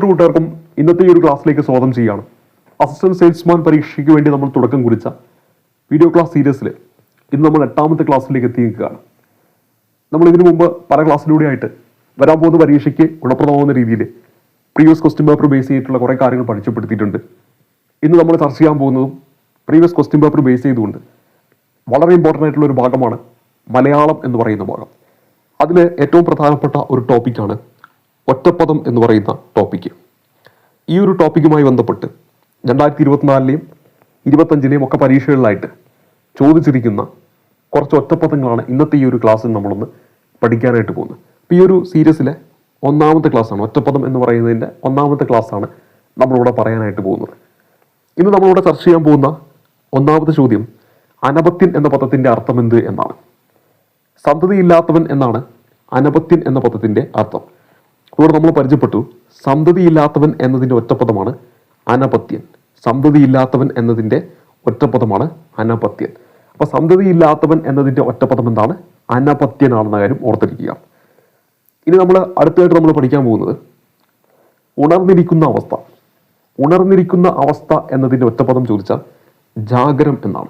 പ്രിയപ്പെട്ട കൂട്ടുകാർക്കും ഇന്നത്തെ ഈ ഒരു ക്ലാസ്സിലേക്ക് സ്വാഗതം ചെയ്യുകയാണ്. അസിസ്റ്റന്റ് സെയിൽസ്മാൻ പരീക്ഷയ്ക്ക് വേണ്ടി നമ്മൾ തുടക്കം കുറിച്ച വീഡിയോ ക്ലാസ് സീരീസിൽ ഇന്ന് നമ്മൾ എട്ടാമത്തെ ക്ലാസ്സിലേക്ക് എത്തി നിൽക്കുകയാണ് നമ്മൾ ഇതിനു മുമ്പ് പല ക്ലാസ്സിലൂടെ ആയിട്ട് വരാൻ പോകുന്ന പരീക്ഷയ്ക്ക് ഗുണപ്രദമാകുന്ന രീതിയിൽ പ്രീവിയസ് ക്വസ്റ്റ്യൻ പേപ്പർ ബേസ് ചെയ്തിട്ടുള്ള കുറേ കാര്യങ്ങൾ പരിചയപ്പെടുത്തിയിട്ടുണ്ട് ഇന്ന് നമ്മൾ ചർച്ച ചെയ്യാൻ പോകുന്നതും പ്രീവിയസ് ക്വസ്റ്റ്യൻ പേപ്പർ ബേസ് ചെയ്തുകൊണ്ട് വളരെ ഇമ്പോർട്ടന്റ് ആയിട്ടുള്ള ഒരു ഭാഗമാണ് മലയാളം എന്ന് പറയുന്ന ഭാഗം. അതിൽ ഏറ്റവും പ്രധാനപ്പെട്ട ഒരു ടോപ്പിക്കാണ് ഒറ്റപ്പദം എന്ന് പറയുന്ന ടോപ്പിക്ക് ഈ ഒരു ടോപ്പിക്കുമായി ബന്ധപ്പെട്ട് രണ്ടായിരത്തി ഇരുപത്തിനാലിലെയും ഇരുപത്തഞ്ചിലെയും ഒക്കെ പരീക്ഷകളിലായിട്ട് ചോദിച്ചിരിക്കുന്ന കുറച്ച് ഒറ്റപ്പദങ്ങളാണ് ഇന്നത്തെ ഈ ഒരു ക്ലാസ്സിൽ നമ്മളൊന്ന് പഠിക്കാനായിട്ട് പോകുന്നത്. അപ്പോൾ ഈ ഒരു സീരീസിലെ ഒന്നാമത്തെ ക്ലാസ്സാണ് ഒറ്റപ്പദം എന്ന് പറയുന്നതിന്റെ ഒന്നാമത്തെ ക്ലാസ്സാണ് നമ്മളിവിടെ പറയാനായിട്ട് പോകുന്നത്. ഇന്ന് നമ്മളിവിടെ ചർച്ച ചെയ്യാൻ പോകുന്ന ഒന്നാമത്തെ ചോദ്യം അനപത്യൻ എന്ന പദത്തിന്റെ അർത്ഥം എന്ത് എന്നാണ്. സന്തതിയില്ലാത്തവൻ എന്നാണ് അനപത്യൻ എന്ന പദത്തിന്റെ അർത്ഥം. ഇവിടെ നമ്മൾ പരിചയപ്പെട്ടു. സന്തതിയില്ലാത്തവൻ എന്നതിന്റെ ഒറ്റപ്പദമാണ് അനപത്യൻ. സന്തതിയില്ലാത്തവൻ എന്നതിന്റെ ഒറ്റപ്പദമാണ് അനപത്യൻ. അപ്പൊ സന്തതിയില്ലാത്തവൻ എന്നതിന്റെ ഒറ്റപ്പദം എന്താണ്? അനപത്യനാണെന്ന കാര്യം ഓർത്തിരിക്കുക. ഇനി നമ്മൾ അടുത്തായിട്ട് നമ്മൾ പഠിക്കാൻ പോകുന്നത് ഉണർന്നിരിക്കുന്ന അവസ്ഥ. ഉണർന്നിരിക്കുന്ന അവസ്ഥ എന്നതിന്റെ ഒറ്റപ്പദം ചോദിച്ചാൽ ജാഗരം എന്നാണ്.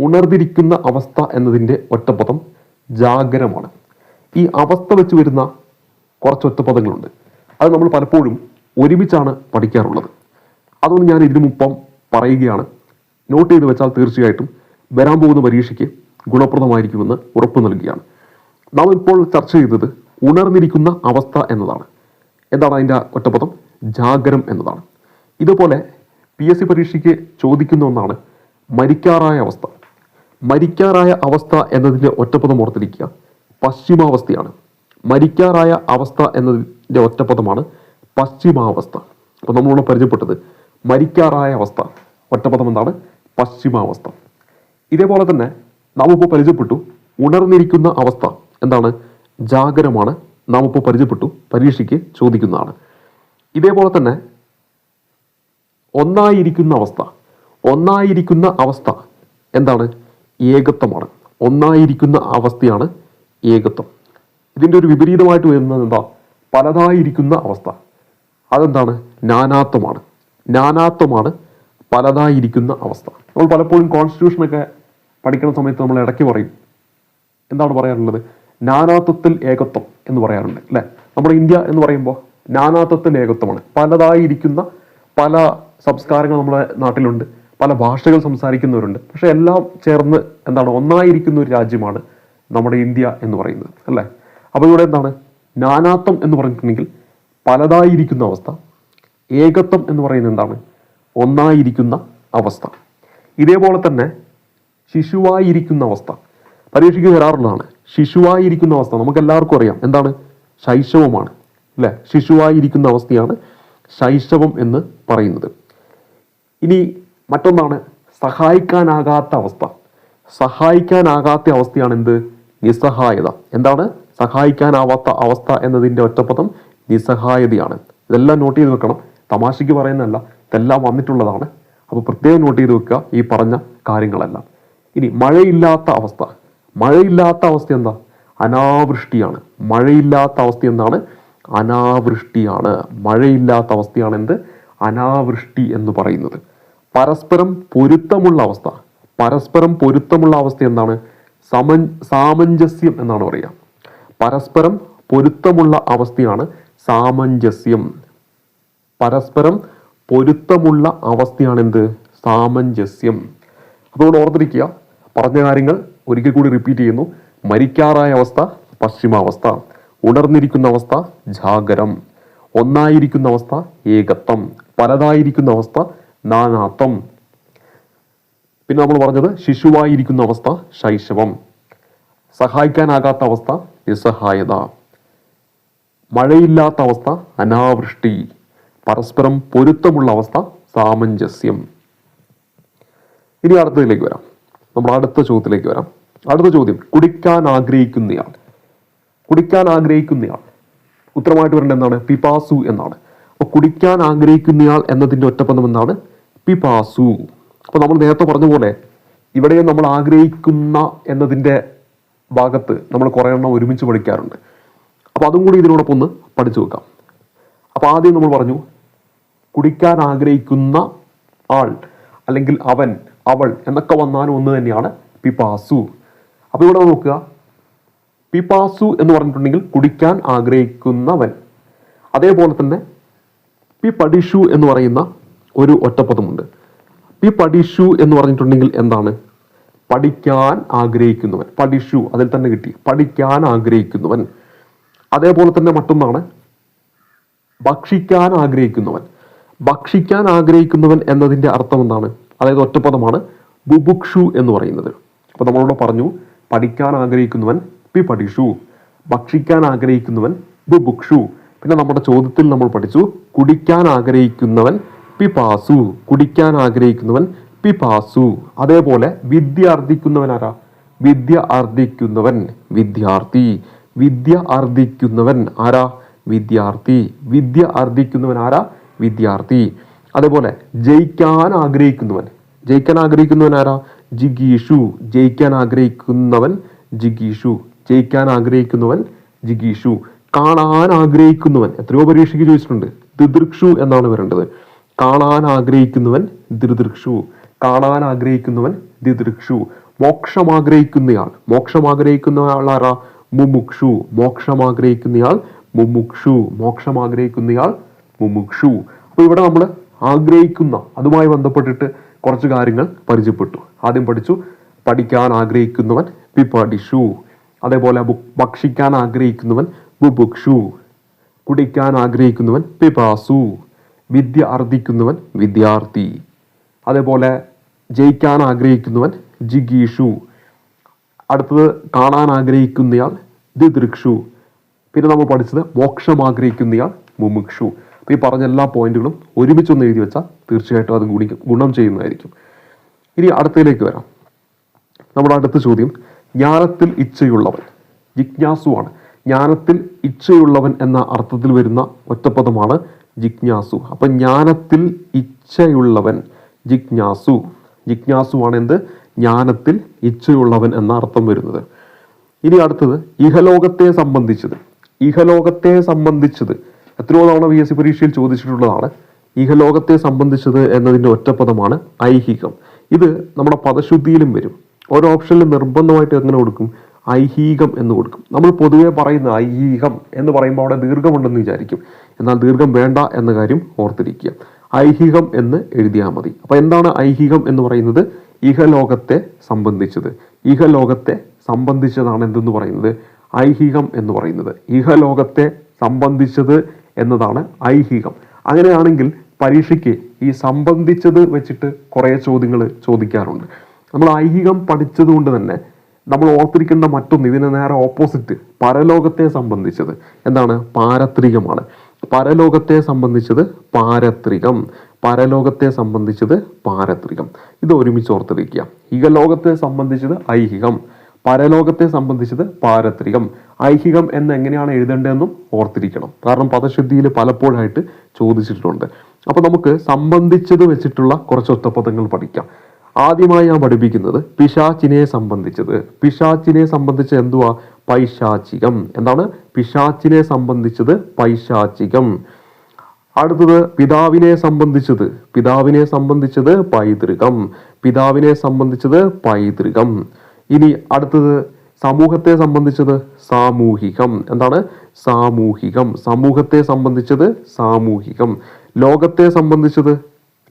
ഉണർന്നിരിക്കുന്ന അവസ്ഥ എന്നതിന്റെ ഒറ്റപ്പദം ജാഗരമാണ്. ഈ അവസ്ഥ വെച്ച് വരുന്ന കുറച്ച് ഒറ്റപ്പദങ്ങളുണ്ട്. അത് നമ്മൾ പലപ്പോഴും ഒരുമിച്ചാണ് പഠിക്കാറുള്ളത്. അതൊന്നും ഞാൻ ഇതിനു മുപ്പം പറയുകയാണ്. നോട്ട് ചെയ്ത് വെച്ചാൽ തീർച്ചയായിട്ടും വരാൻ പോകുന്ന പരീക്ഷയ്ക്ക് ഗുണപ്രദമായിരിക്കുമെന്ന് ഉറപ്പ് നൽകുകയാണ്. നാം ഇപ്പോൾ ചർച്ച ചെയ്തത് ഉണർന്നിരിക്കുന്ന അവസ്ഥ എന്നതാണ്. എന്താണ് അതിന്റെ ഒറ്റപ്പദം? ജാഗരം എന്നതാണ്. ഇതുപോലെ പി എസ് സി പരീക്ഷയ്ക്ക് ചോദിക്കുന്ന ഒന്നാണ് മരിക്കാറായ അവസ്ഥ. മരിക്കാറായ അവസ്ഥ എന്നതിന്റെ ഒറ്റപ്പദം ഓർത്തിരിക്കുക. പശ്ചിമാവസ്ഥയാണ്. മരിക്കാറായ അവസ്ഥ എന്നതിന്റെ ഒറ്റപ്പദമാണ് പശ്ചിമാവസ്ഥ. അപ്പോൾ നമ്മളിവിടെ പരിചയപ്പെട്ടത് മരിക്കാറായ അവസ്ഥ. ഒറ്റപ്പദം എന്താണ്? പശ്ചിമാവസ്ഥ. ഇതേപോലെ തന്നെ നാം ഇപ്പോൾ പരിചയപ്പെട്ടു ഉണർന്നിരിക്കുന്ന അവസ്ഥ എന്താണ്? ജാഗരമാണ്. നാം ഇപ്പോൾ പരിചയപ്പെട്ടു പരീക്ഷയ്ക്ക് ചോദിക്കുന്നതാണ്. ഇതേപോലെ തന്നെ ഒന്നായിരിക്കുന്ന അവസ്ഥ. ഒന്നായിരിക്കുന്ന അവസ്ഥ എന്താണ്? ഏകത്വമാണ്. ഒന്നായിരിക്കുന്ന അവസ്ഥയാണ് ഏകത്വം. ഇതിന്റെ ഒരു വിപരീതമായിട്ട് വരുന്നത് എന്താ? പലതായിരിക്കുന്ന അവസ്ഥ. അതെന്താണ്? നാനാത്വമാണ്. നാനാത്വമാണ് പലതായിരിക്കുന്ന അവസ്ഥ. നമ്മൾ പലപ്പോഴും കോൺസ്റ്റിറ്റ്യൂഷനൊക്കെ പഠിക്കുന്ന സമയത്ത് നമ്മൾ ഇടയ്ക്ക് പറയും. എന്താണ് പറയാറുള്ളത് നാനാത്വത്തിൽ ഏകത്വം എന്ന് പറയാറുണ്ട് അല്ലേ? നമ്മുടെ ഇന്ത്യ എന്ന് പറയുമ്പോൾ നാനാത്വത്തിൽ ഏകത്വമാണ്. പലതായിരിക്കുന്ന പല സംസ്കാരങ്ങൾ നമ്മുടെ നാട്ടിലുണ്ട്. പല ഭാഷകൾ സംസാരിക്കുന്നവരുണ്ട്. പക്ഷേ എല്ലാം ചേർന്ന് എന്താണ്? ഒന്നായിരിക്കുന്ന ഒരു രാജ്യമാണ് നമ്മുടെ ഇന്ത്യ എന്ന് പറയുന്നത് അല്ലേ? അപ്പോൾ ഇവിടെ എന്താണ്? നാനാത്വം എന്ന് പറഞ്ഞിട്ടുണ്ടെങ്കിൽ പലതായിരിക്കുന്ന അവസ്ഥ ഏകത്വം എന്ന് പറയുന്നത് എന്താണ്? ഒന്നായിരിക്കുന്ന അവസ്ഥ. ഇതേപോലെ തന്നെ ശിശുവായിരിക്കുന്ന അവസ്ഥ. പരീക്ഷയ്ക്ക് വരാറുള്ളതാണ്. ശിശുവായിരിക്കുന്ന അവസ്ഥ നമുക്ക് എല്ലാവർക്കും അറിയാം. എന്താണ്? ശൈശവമാണ്. അല്ലെ? ശിശുവായിരിക്കുന്ന അവസ്ഥയാണ് ശൈശവം എന്ന് പറയുന്നത്. ഇനി മറ്റൊന്നാണ് സഹായിക്കാനാകാത്ത അവസ്ഥ. സഹായിക്കാനാകാത്ത അവസ്ഥയാണ് എന്ത്? നിസ്സഹായത. എന്താണ്? സഹായിക്കാനാവാത്ത അവസ്ഥ എന്നതിന്റെ ഒറ്റപ്പദം നിസ്സഹായതയാണ്. ഇതെല്ലാം നോട്ട് ചെയ്ത് വെക്കണം. തമാശയ്ക്ക് പറയുന്നതല്ല ഇതെല്ലാം വന്നിട്ടുള്ളതാണ്. അപ്പോൾ പ്രത്യേകം നോട്ട് ചെയ്ത് വെക്കുക ഈ പറഞ്ഞ കാര്യങ്ങളെല്ലാം. ഇനി മഴയില്ലാത്ത അവസ്ഥ. മഴയില്ലാത്ത അവസ്ഥ എന്താ? അനാവൃഷ്ടിയാണ്. മഴയില്ലാത്ത അവസ്ഥ എന്താണ്? അനാവൃഷ്ടിയാണ്. മഴയില്ലാത്ത അവസ്ഥയാണ് എന്ത്? അനാവൃഷ്ടി എന്ന് പറയുന്നത്. പരസ്പരം പൊരുത്തമുള്ള അവസ്ഥ. പരസ്പരം പൊരുത്തമുള്ള അവസ്ഥ എന്താണ്? സമൻ സാമഞ്ജസ്യം എന്നാണ് പറയുക. പരസ്പരം പൊരുത്തമുള്ള അവസ്ഥയാണ് സാമഞ്ജസ്യം. പരസ്പരം പൊരുത്തമുള്ള അവസ്ഥയാണ് എന്ത് സാമഞ്ജസ്യം അതുകൊണ്ട് ഓർത്തിരിക്കുക പറഞ്ഞ കാര്യങ്ങൾ ഒരിക്കൽ കൂടി റിപ്പീറ്റ് ചെയ്യുന്നു. മരിക്കാറായ അവസ്ഥ പശ്ചിമാവസ്ഥ. ഉണർന്നിരിക്കുന്ന അവസ്ഥ ജാഗരം. ഒന്നായിരിക്കുന്ന അവസ്ഥ ഏകത്വം. പലതായിരിക്കുന്ന അവസ്ഥ നാനാത്വം. പിന്നെ നമ്മൾ പറഞ്ഞത് ശിശുവായിരിക്കുന്ന അവസ്ഥ ശൈശവം. സഹായിക്കാനാകാത്ത അവസ്ഥ നിസ്സഹായത മഴയില്ലാത്ത അവസ്ഥ അനാവൃഷ്ടി പരസ്പരം പൊരുത്തമുള്ള അവസ്ഥ സാമഞ്ജസ്യം. ഇനി അടുത്തതിലേക്ക് വരാം. നമ്മൾ അടുത്ത ചോദ്യത്തിലേക്ക് വരാം. അടുത്ത ചോദ്യം കുടിക്കാൻ ആഗ്രഹിക്കുന്നയാൾ. കുടിക്കാൻ ആഗ്രഹിക്കുന്നയാൾ. ഉത്തരമായിട്ട് വരേണ്ട എന്താണ്? പിപാസു എന്നാണ്. അപ്പോൾ കുടിക്കാൻ ആഗ്രഹിക്കുന്നയാൾ എന്നതിന്റെ ഒറ്റപ്പദം എന്നാണ് പിപാസു. അപ്പോൾ നമ്മൾ നേരത്തെ പറഞ്ഞ പോലെ ഇവിടെയും നമ്മൾ ആഗ്രഹിക്കുന്ന എന്നതിന്റെ ഭാഗത്ത് നമ്മൾ കുറേ എണ്ണം ഒരുമിച്ച് പഠിക്കാറുണ്ട്. അപ്പോൾ അതും കൂടി ഇതിനോടൊപ്പം ഒന്ന് പഠിച്ചു വെക്കാം. അപ്പോൾ ആദ്യം നമ്മൾ പറഞ്ഞു കുടിക്കാൻ ആഗ്രഹിക്കുന്ന ആൾ അല്ലെങ്കിൽ അവൻ അവൾ എന്നൊക്കെ വന്നാലും ഒന്ന് തന്നെയാണ് പിപാസു അപ്പോൾ ഇവിടെ നോക്കുക. പിപാസു എന്ന് പറഞ്ഞിട്ടുണ്ടെങ്കിൽ കുടിക്കാൻ ആഗ്രഹിക്കുന്നവൻ. അതേപോലെ തന്നെ പി പഠിഷു എന്ന് പറയുന്ന ഒരു ഒറ്റപ്പദമുണ്ട്. പി പഠിഷു എന്ന് പറഞ്ഞിട്ടുണ്ടെങ്കിൽ എന്താണ്? പഠിക്കാൻ ആഗ്രഹിക്കുന്നവൻ. പഠിഷു അതിൽ തന്നെ കിട്ടി. പഠിക്കാൻ ആഗ്രഹിക്കുന്നവൻ. അതേപോലെ തന്നെ മറ്റൊന്നാണ് ഭക്ഷിക്കാൻ ആഗ്രഹിക്കുന്നവൻ. ഭക്ഷിക്കാൻ ആഗ്രഹിക്കുന്നവൻ എന്നതിന്റെ അർത്ഥം എന്താണ്? അതായത് ഒറ്റപ്പദമാണ് ബുബുക്ഷു എന്ന് പറയുന്നത്. അപ്പൊ നമ്മളോട് പറഞ്ഞു പഠിക്കാൻ ആഗ്രഹിക്കുന്നവൻ പി പഠിഷു ഭക്ഷിക്കാൻ ആഗ്രഹിക്കുന്നവൻ ബുബുക്ഷു പിന്നെ നമ്മുടെ ചോദ്യത്തിൽ നമ്മൾ പഠിച്ചു കുടിക്കാൻ ആഗ്രഹിക്കുന്നവൻ പി പാസു കുടിക്കാൻ ആഗ്രഹിക്കുന്നവൻ പിപാസു. അതേപോലെ വിദ്യ അർദ്ധിക്കുന്നവൻ ആരാ വിദ്യ അർദ്ധിക്കുന്നവൻ വിദ്യാർത്ഥി. വിദ്യ അർദ്ധിക്കുന്നവൻ ആരാ? വിദ്യാർത്ഥി. വിദ്യ അർദ്ധിക്കുന്നവൻ ആരാ? വിദ്യാർത്ഥി. അതേപോലെ ജയിക്കാൻ ആഗ്രഹിക്കുന്നവൻ. ജയിക്കാൻ ആഗ്രഹിക്കുന്നവൻ ആരാ? ജിഗീഷു. ജയിക്കാൻ ആഗ്രഹിക്കുന്നവൻ ജിഗീഷു. ജയിക്കാൻ ആഗ്രഹിക്കുന്നവൻ ജിഗീഷു. കാണാൻ ആഗ്രഹിക്കുന്നവൻ. എത്രയോ പരീക്ഷയ്ക്ക് ചോദിച്ചിട്ടുണ്ട്. ദിദൃക്ഷു എന്നാണ് വരേണ്ടത്. കാണാൻ ആഗ്രഹിക്കുന്നവൻ ദിദൃക്ഷു. കാണാൻ ആഗ്രഹിക്കുന്നവൻ ദിദൃക്ഷു. മോക്ഷം ആഗ്രഹിക്കുന്നയാൾ മോക്ഷം ആഗ്രഹിക്കുന്നയാൾ ആരാ മുമുക്ഷു. മോക്ഷം ആഗ്രഹിക്കുന്നയാൾ മുമുക്ഷു. മോക്ഷം ആഗ്രഹിക്കുന്നയാൾ മുമുക്ഷു. അപ്പൊ ഇവിടെ നമ്മൾ ആഗ്രഹിക്കുന്ന അതുമായി ബന്ധപ്പെട്ടിട്ട് കുറച്ച് കാര്യങ്ങൾ പരിചയപ്പെട്ടു. ആദ്യം പഠിച്ചു. പഠിക്കാൻ ആഗ്രഹിക്കുന്നവൻ പിപടിഷു അതേപോലെ ഭക്ഷിക്കാൻ ആഗ്രഹിക്കുന്നവൻ ബുഭുക്ഷു കുടിക്കാൻ ആഗ്രഹിക്കുന്നവൻ പിപാസു. വിദ്യ അർദ്ധിക്കുന്നവൻ വിദ്യാർത്ഥി. അതേപോലെ ജയിക്കാൻ ആഗ്രഹിക്കുന്നവൻ ജിഗീഷു. അടുത്തത് കാണാൻ ആഗ്രഹിക്കുന്നയാൾ ദിദൃക്ഷു. പിന്നെ നമ്മൾ പഠിച്ചത് മോക്ഷം ആഗ്രഹിക്കുന്നയാൾ മുമുക്ഷു. അപ്പോൾ ഈ പറഞ്ഞ എല്ലാ പോയിന്റുകളും ഒരുമിച്ചൊന്ന് എഴുതി വെച്ചാൽ തീർച്ചയായിട്ടും അത് ഗുണി ഗുണം ചെയ്യുന്നതായിരിക്കും. ഇനി അടുത്തതിലേക്ക് വരാം. നമ്മുടെ അടുത്ത ചോദ്യം ജ്ഞാനത്തിൽ ഇച്ഛയുള്ളവൻ. ജിജ്ഞാസുവാണ്. ജ്ഞാനത്തിൽ ഇച്ഛയുള്ളവൻ എന്ന അർത്ഥത്തിൽ വരുന്ന ഒറ്റപ്പദമാണ് ജിജ്ഞാസു. അപ്പം ജ്ഞാനത്തിൽ ഇച്ഛയുള്ളവൻ ജിജ്ഞാസു. ജിജ്ഞാസുവാണ് എന്ത് ജ്ഞാനത്തിൽ ഇച്ഛയുള്ളവൻ എന്ന അർത്ഥം വരുന്നത്. ഇനി അടുത്തത് ഇഹലോകത്തെ സംബന്ധിച്ചത്. ഇഹലോകത്തെ സംബന്ധിച്ചത്. എത്രയോ തവണ വി എസ് സി പരീക്ഷയിൽ ചോദിച്ചിട്ടുള്ളതാണ്. ഇഹലോകത്തെ സംബന്ധിച്ചത് എന്നതിന്റെ ഒറ്റപ്പദമാണ് ഐഹികം. ഇത് നമ്മുടെ പദശുദ്ധിയിലും വരും. ഓരോ ഓപ്ഷനിലും നിർബന്ധമായിട്ട് എങ്ങനെ കൊടുക്കും? ഐഹീകം എന്ന് കൊടുക്കും. നമ്മൾ പൊതുവെ പറയുന്ന ഐഹീകം എന്ന് പറയുമ്പോൾ അവിടെ ദീർഘമുണ്ടെന്ന് വിചാരിക്കും. എന്നാൽ ദീർഘം വേണ്ട എന്ന കാര്യം ഓർത്തിരിക്കുക. ഐഹികം എന്ന് എഴുതിയാൽ മതി. അപ്പൊ എന്താണ് ഐഹികം എന്ന് പറയുന്നത്? ഇഹലോകത്തെ സംബന്ധിച്ചത്. ഇഹലോകത്തെ സംബന്ധിച്ചതാണ് എന്തെന്ന് പറയുന്നത്? ഐഹികം എന്ന് പറയുന്നത്. ഇഹലോകത്തെ സംബന്ധിച്ചത് എന്നതാണ് ഐഹികം. അങ്ങനെയാണെങ്കിൽ പരീക്ഷയ്ക്ക് ഈ സംബന്ധിച്ചത് വെച്ചിട്ട് കുറേ ചോദ്യങ്ങൾ ചോദിക്കാറുണ്ട്. നമ്മൾ ഐഹികം പഠിച്ചതുകൊണ്ട് തന്നെ നമ്മൾ ഓർത്തിരിക്കേണ്ട മറ്റൊന്ന് ഇതിന് നേരെ ഓപ്പോസിറ്റ് പരലോകത്തെ സംബന്ധിച്ചത്. എന്താണ്? പാരത്രികമാണ്. പരലോകത്തെ സംബന്ധിച്ചത് പാരത്രികം. പരലോകത്തെ സംബന്ധിച്ചത് പാരത്രികം. ഇത് ഒരുമിച്ച് ഓർത്തിരിക്കുക ഇഹലോകത്തെ സംബന്ധിച്ചത് ഐഹികം. പരലോകത്തെ സംബന്ധിച്ചത് പാരത്രികം. ഐഹികം എന്ന് എങ്ങനെയാണ് എഴുതേണ്ടതെന്നും ഓർത്തിരിക്കണം. കാരണം പദശുദ്ധിയിൽ പലപ്പോഴായിട്ട് ചോദിച്ചിട്ടുണ്ട്. അപ്പോൾ നമുക്ക് സംബന്ധിച്ചത് വെച്ചിട്ടുള്ള കുറച്ച് ഒറ്റപ്പദങ്ങൾ പഠിക്കാം. ആദ്യമായി ഞാൻ പഠിപ്പിക്കുന്നത് പിശാച്ചിനെ സംബന്ധിച്ചത്. പിശാച്ചിനെ സംബന്ധിച്ച് എന്തുവാ? പൈശാചികം. എന്താണ്? പിശാച്ചിനെ സംബന്ധിച്ചത് പൈശാചികം. അടുത്തത് പിതാവിനെ സംബന്ധിച്ചത്. പിതാവിനെ സംബന്ധിച്ചത് പൈതൃകം. പിതാവിനെ സംബന്ധിച്ചത് പൈതൃകം. ഇനി അടുത്തത് സമൂഹത്തെ സംബന്ധിച്ചത് സാമൂഹികം. എന്താണ്? സാമൂഹികം. സമൂഹത്തെ സംബന്ധിച്ചത് സാമൂഹികം. ലോകത്തെ സംബന്ധിച്ചത്?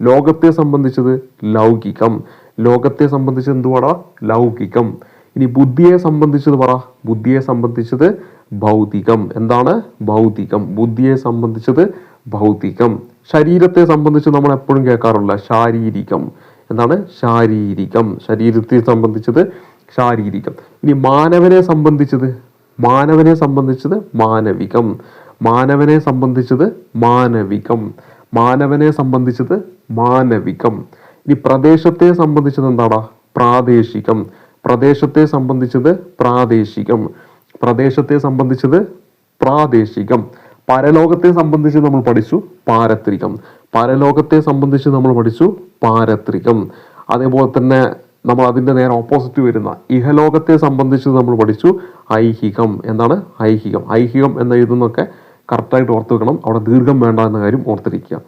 ലോകത്തെ സംബന്ധിച്ചത് ലൗകികം. ലോകത്തെ സംബന്ധിച്ച് എന്തുവാടാ? ലൗകികം. ഇനി ബുദ്ധിയെ സംബന്ധിച്ചത് പറ. ബുദ്ധിയെ സംബന്ധിച്ചത് ഭൗതികം. എന്താണ്? ഭൗതികം. ബുദ്ധിയെ സംബന്ധിച്ചത് ഭൗതികം. ശരീരത്തെ സംബന്ധിച്ച് നമ്മൾ എപ്പോഴും കേൾക്കാറുള്ള ശാരീരികം. എന്താണ്? ശാരീരികം. ശരീരത്തെ സംബന്ധിച്ചത് ശാരീരികം. ഇനി മാനവനെ സംബന്ധിച്ചത്? മാനവനെ സംബന്ധിച്ചത് മാനവികം. മാനവനെ സംബന്ധിച്ചത് മാനവികം. മാനവനെ സംബന്ധിച്ചത് മാനവികം. ഇനി പ്രദേശത്തെ സംബന്ധിച്ചത് എന്താടാ? പ്രാദേശികം. പ്രദേശത്തെ സംബന്ധിച്ചത് പ്രാദേശികം. പ്രദേശത്തെ സംബന്ധിച്ചത് പ്രാദേശികം. പരലോകത്തെ സംബന്ധിച്ച് നമ്മൾ പഠിച്ചു പാരത്രികം. പരലോകത്തെ സംബന്ധിച്ച് നമ്മൾ പഠിച്ചു പാരത്രികം. അതേപോലെ തന്നെ നമ്മൾ അതിന്റെ നേരെ ഓപ്പോസിറ്റ് വരുന്ന ഇഹലോകത്തെ സംബന്ധിച്ച് നമ്മൾ പഠിച്ചു ഐഹികം. എന്താണ്? ഐഹികം. ഐഹികം എന്ന എഴുതുന്നൊക്കെ കറക്റ്റായിട്ട് ഓർത്ത് വെക്കണം. അവിടെ ദീർഘം വേണ്ട എന്ന കാര്യം ഓർത്തിരിക്കുക.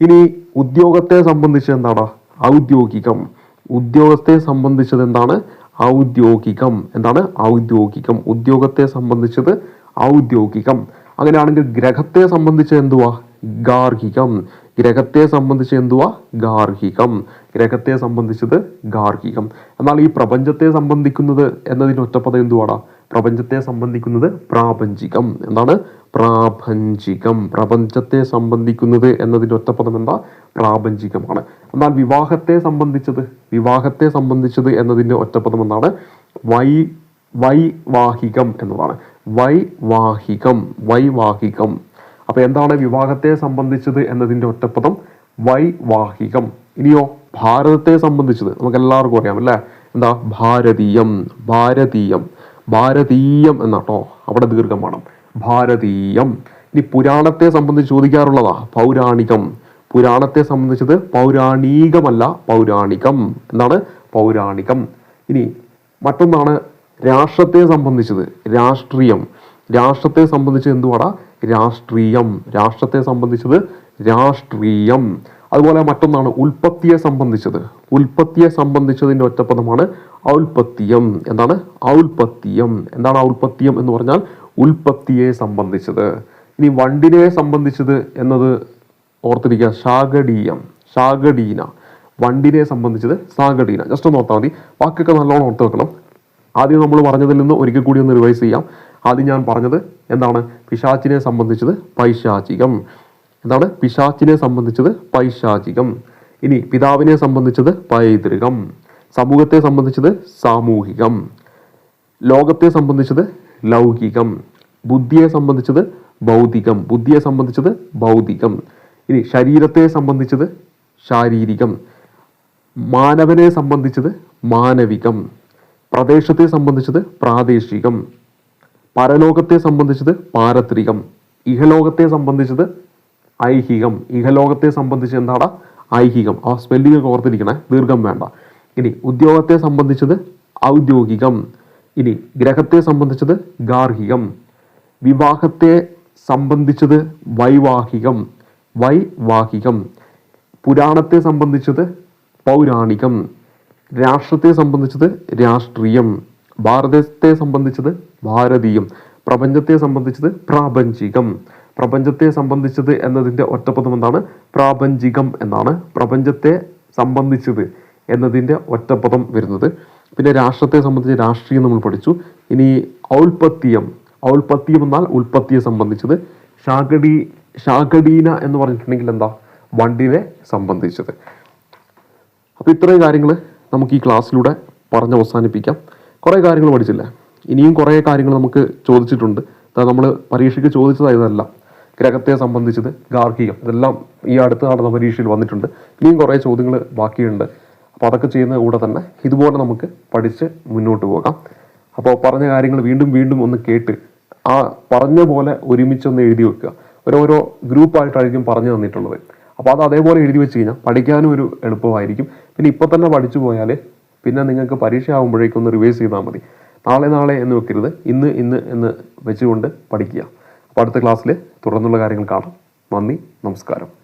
ഇനി ഉദ്യോഗത്തെ സംബന്ധിച്ച് എന്താണ് ഔദ്യോഗികം. ഉദ്യോഗത്തെ സംബന്ധിച്ചത് എന്താണ്? ഔദ്യോഗികം. എന്താണ്? ഔദ്യോഗികം. ഉദ്യോഗത്തെ സംബന്ധിച്ചത് ഔദ്യോഗികം. അങ്ങനെയാണെങ്കിൽ ഗ്രഹത്തെ സംബന്ധിച്ച് എന്തുവാ? ഗാർഹികം. ഗ്രഹത്തെ സംബന്ധിച്ച് എന്തുവാ? ഗാർഹികം. ഗ്രഹത്തെ സംബന്ധിച്ചത് ഗാർഹികം. എന്നാൽ ഈ പ്രപഞ്ചത്തെ സംബന്ധിക്കുന്നത് എന്നതിന് ഒറ്റപ്പദം എന്തുവാടാ? പ്രപഞ്ചത്തെ സംബന്ധിക്കുന്നത് പ്രാപഞ്ചികം. എന്താണ്? പ്രാപഞ്ചികം. പ്രപഞ്ചത്തെ സംബന്ധിക്കുന്നത് എന്നതിന്റെ ഒറ്റപ്പദം എന്താ? പ്രാപഞ്ചികമാണ്. എന്നാൽ വിവാഹത്തെ സംബന്ധിച്ചത്? വിവാഹത്തെ സംബന്ധിച്ചത് എന്നതിന്റെ ഒറ്റപ്പദം എന്നാണ് വൈ വൈവാഹികം എന്നതാണ്. വൈവാഹികം വൈവാഹികം അപ്പോൾ എന്താണ് വിവാഹത്തെ സംബന്ധിച്ചത് എന്നതിന്റെ ഒറ്റപ്പദം? വൈവാഹികം ഇനിയോ ഭാരതത്തെ സംബന്ധിച്ചത് നമുക്ക് എല്ലാവർക്കും അറിയാം അല്ലേ? എന്താ? ഭാരതീയം ഭാരതീയം ഭാരതീയം എന്നാട്ടോ. അവിടെ ദീർഘം വേണം. ഭാരതീയം. ഇനി പുരാണത്തെ സംബന്ധിച്ച് ചോദിക്കാറുള്ളതാ പൗരാണികം. പുരാണത്തെ സംബന്ധിച്ചത് പൗരാണികമല്ല പൗരാണികം. എന്നാണ് പൗരാണികം. ഇനി മറ്റൊന്നാണ് രാഷ്ട്രത്തെ സംബന്ധിച്ചത് രാഷ്ട്രീയം. രാഷ്ട്രത്തെ സംബന്ധിച്ച് എന്തുവാടാ? രാഷ്ട്രീയം. രാഷ്ട്രത്തെ സംബന്ധിച്ചത് രാഷ്ട്രീയം. അതുപോലെ മറ്റൊന്നാണ് ഉൽപ്പത്തിയെ സംബന്ധിച്ചത്. ഉൽപ്പത്തിയെ സംബന്ധിച്ചതിന്റെ ഒറ്റപ്പദമാണ് ഔൽപത്യം എന്താണ്? ഔൽപത്യം എന്താണ് ഔൽപത്യം എന്ന് പറഞ്ഞാൽ ഉൽപ്പത്തിയെ സംബന്ധിച്ചത്. ഇനി വണ്ടിനെ സംബന്ധിച്ചത് എന്നത് ഓർത്തിരിക്കുക ശാഗഡീയം ശാഗഡീന വണ്ടിനെ സംബന്ധിച്ചത് സാഗഡീന. ജസ്റ്റ് ഒന്ന് ഓർത്താൽ മതി. വാക്കൊക്കെ നല്ലോണം ഓർത്ത് വെക്കണം. ആദ്യം നമ്മൾ പറഞ്ഞതിൽ നിന്ന് ഒരിക്കൽ കൂടി ഒന്ന് റിവൈസ് ചെയ്യാം. ആദ്യം ഞാൻ പറഞ്ഞത് എന്താണ്? പിശാച്ചിനെ സംബന്ധിച്ചത് പൈശാചികം. എന്താണ്? പിശാച്ചിനെ സംബന്ധിച്ചത് പൈശാചികം. ഇനി പിതാവിനെ സംബന്ധിച്ചത് പൈതൃകം. സമൂഹത്തെ സംബന്ധിച്ചത് സാമൂഹികം. ലോകത്തെ സംബന്ധിച്ചത് ലൗകികം. ബുദ്ധിയെ സംബന്ധിച്ചത് ഭൗതികം. ബുദ്ധിയെ സംബന്ധിച്ചത് ഭൗതികം. ഇനി ശരീരത്തെ സംബന്ധിച്ചത് ശാരീരികം മാനവനെ സംബന്ധിച്ചത് മാനവികം പ്രദേശത്തെ സംബന്ധിച്ചത് പ്രാദേശികം പരലോകത്തെ സംബന്ധിച്ചത് പാരത്രികം ഇഹലോകത്തെ സംബന്ധിച്ചത് ഐഹികം. ഇഹലോകത്തെ സംബന്ധിച്ച് എന്താണ് ഐഹികം. ആ സ്പെല്ലിംഗ് ഓർത്തിരിക്കണേ. ദീർഘം വേണ്ട. ഇനി ഉദ്യോഗത്തെ സംബന്ധിച്ചത് ഔദ്യോഗികം. ഇനി ഗ്രഹത്തെ സംബന്ധിച്ചത് ഗാർഹികം. വിവാഹത്തെ സംബന്ധിച്ചത് വൈവാഹികം. വൈവാഹികം പുരാണത്തെ സംബന്ധിച്ചത് പൗരാണികം. രാഷ്ട്രത്തെ സംബന്ധിച്ചത് രാഷ്ട്രീയം. ഭാരതത്തെ സംബന്ധിച്ചത് ഭാരതീയം. പ്രപഞ്ചത്തെ സംബന്ധിച്ചത് പ്രാപഞ്ചികം. പ്രപഞ്ചത്തെ സംബന്ധിച്ചത് എന്നതിന്റെ ഒറ്റപ്പദം എന്താണ്? പ്രാപഞ്ചികം എന്നാണ്. പ്രപഞ്ചത്തെ സംബന്ധിച്ചത് എന്നതിന്റെ ഒറ്റപ്പദം വരുന്നത്. പിന്നെ രാഷ്ട്രത്തെ സംബന്ധിച്ച് രാഷ്ട്രീയം നമ്മൾ പഠിച്ചു. ഇനി ഔൽപത്യം ഔൽപത്യം എന്നാൽ ഉൽപ്പത്തിയെ സംബന്ധിച്ചത്. ഷാഗഡി ഷാഗഡീന എന്ന് പറഞ്ഞിട്ടുണ്ടെങ്കിൽ എന്താ? വണ്ടിനെ സംബന്ധിച്ചത്. അപ്പോൾ ഇത്രയും കാര്യങ്ങൾ നമുക്ക് ഈ ക്ലാസ്സിലൂടെ പറഞ്ഞ് അവസാനിപ്പിക്കാം. കുറേ കാര്യങ്ങൾ പഠിച്ചില്ല? ഇനിയും കുറേ കാര്യങ്ങൾ നമുക്ക് ചോദിച്ചിട്ടുണ്ട്. നമ്മൾ പരീക്ഷയ്ക്ക് ചോദിച്ചതായതല്ല ഗ്രഹത്തെ സംബന്ധിച്ചത് ഗാർഹികം. ഇതെല്ലാം ഈ അടുത്ത് നടന്ന പരീക്ഷയിൽ വന്നിട്ടുണ്ട്. ഇനിയും കുറേ ചോദ്യങ്ങൾ ബാക്കിയുണ്ട്. അപ്പോൾ അതൊക്കെ ചെയ്യുന്ന കൂടെ തന്നെ ഇതുപോലെ നമുക്ക് പഠിച്ച് മുന്നോട്ട് പോകാം. അപ്പോൾ പറഞ്ഞ കാര്യങ്ങൾ വീണ്ടും വീണ്ടും ഒന്ന് കേട്ട് ആ പറഞ്ഞ പോലെ ഒരുമിച്ചൊന്ന് എഴുതി വെക്കുക. ഓരോരോ ഗ്രൂപ്പായിട്ടായിരിക്കും പറഞ്ഞു തന്നിട്ടുള്ളത്. അപ്പോൾ അത് അതേപോലെ എഴുതി വെച്ച് കഴിഞ്ഞാൽ പഠിക്കാനും ഒരു എളുപ്പമായിരിക്കും. പിന്നെ ഇപ്പോൾ തന്നെ പഠിച്ചു പോയാൽ പിന്നെ നിങ്ങൾക്ക് പരീക്ഷ ആകുമ്പോഴേക്കും ഒന്ന് റിവൈസ് ചെയ്താൽ മതി. നാളെ നാളെ എന്ന് വെക്കരുത്. ഇന്ന് ഇന്ന് എന്ന് വെച്ചുകൊണ്ട് പഠിക്കുക. അപ്പോൾ അടുത്ത ക്ലാസ്സിൽ തുടർന്നുള്ള കാര്യങ്ങൾ കാണാം. നന്ദി നമസ്കാരം.